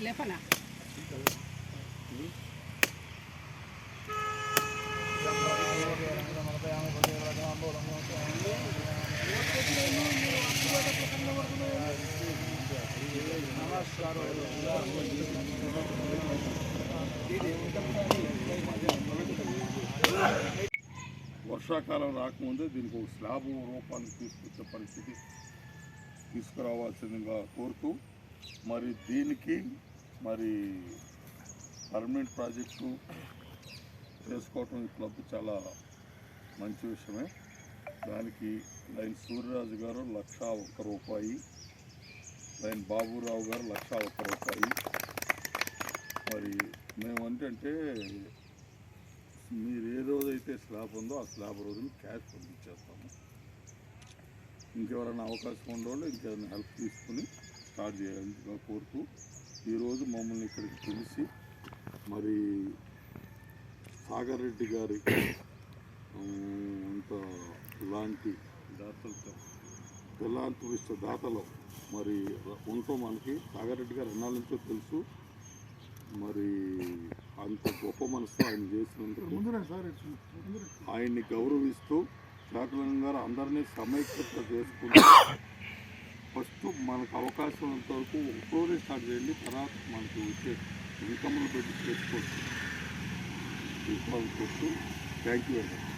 లేపనా? వర్షాకాలం రాకముందే దీనికి ఒక స్లాబ్ రూపాన్ని తీసుకొచ్చే పరిస్థితి తీసుకురావాల్సిందిగా కోరుతూ మరి దీనికి మరి పర్మనెంట్ ప్రాజెక్టు చేసుకోవటం ఈ క్లబ్ చాలా మంచి విషయమే. దానికి లైన్ సూర్యరాజు గారు లక్ష ఒక్క రూపాయి లైన్ బాబురావు గారు లక్ష ఒక్క రూపాయి. మరి మేము ఏంటంటే మీరు ఏ రోజైతే స్లాబ్ ఉందో ఆ స్లాబ్ రోజున క్యాష్ పంపించేస్తాము. ఇంకెవరైనా అవకాశం ఉండేవాళ్ళు ఇంకేమైనా హెల్ప్ తీసుకుని స్టార్ట్ చేయాలని కోరుతూ ఈరోజు మమ్మల్ని ఇక్కడికి పిలిచి మరి సాగర్ రెడ్డి గారి అంత ఇలాంటి దాతలతో విశ్వ దాతలో మరి ఉంటాం మనకి సాగర్ రెడ్డి గారు ఎన్నాళ్ళ నుంచో తెలుసు. మరి అంత గొప్ప మనసు ఆయన చేసినందుకు ఆయన్ని గౌరవిస్తూ శాఖలను గారు అందరినీ సమైక్యత చేసుకుంటూ ఫస్ట్ మనకు అవకాశం ఉన్నంత వరకు ఒకరోజే స్టార్ట్ చేయండి తర్వాత మనకు వచ్చే ఇన్కమ్లు పెట్టి చేసుకోవచ్చు. తీసుకోవచ్చు థ్యాంక్ యూ వెరీ మచ్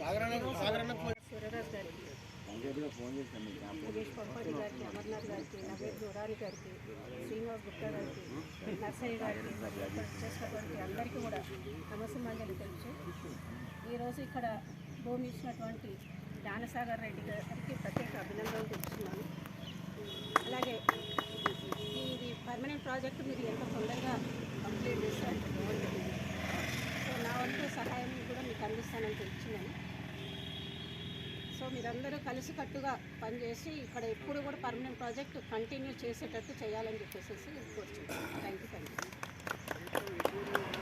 సాగరణ సాగరణ ముఖేష్ పంపాడి గారికి అమర్నాథ్ గారికి నవీన్ జోడాని గారికి శ్రీనివాస్ గుప్తా గారికి నర్సయ్య గారికి చేసినటువంటి అందరికీ కూడా నమస్సమాంజలి తెలుసు. ఈరోజు ఇక్కడ భూమి ఇచ్చినటువంటి జ్ఞానసాగర్ రెడ్డి గారికి ప్రత్యేక అభినందనలు తెలుస్తున్నాను అలాగే ఇది పర్మనెంట్ ప్రాజెక్టు మీరు ఎంత తొందరగా కంప్లీట్ చేస్తే సో నా వంతు సహాయం కూడా మీకు అందిస్తానని తెలిసిందని సో మీరందరూ కలిసికట్టుగా పనిచేసి ఇక్కడ ఎప్పుడు కూడా పర్మనెంట్ ప్రాజెక్ట్ కంటిన్యూ చేసేటట్టు చేయాలని చెప్పేసి కోరుచున్నాను. Thank you thank you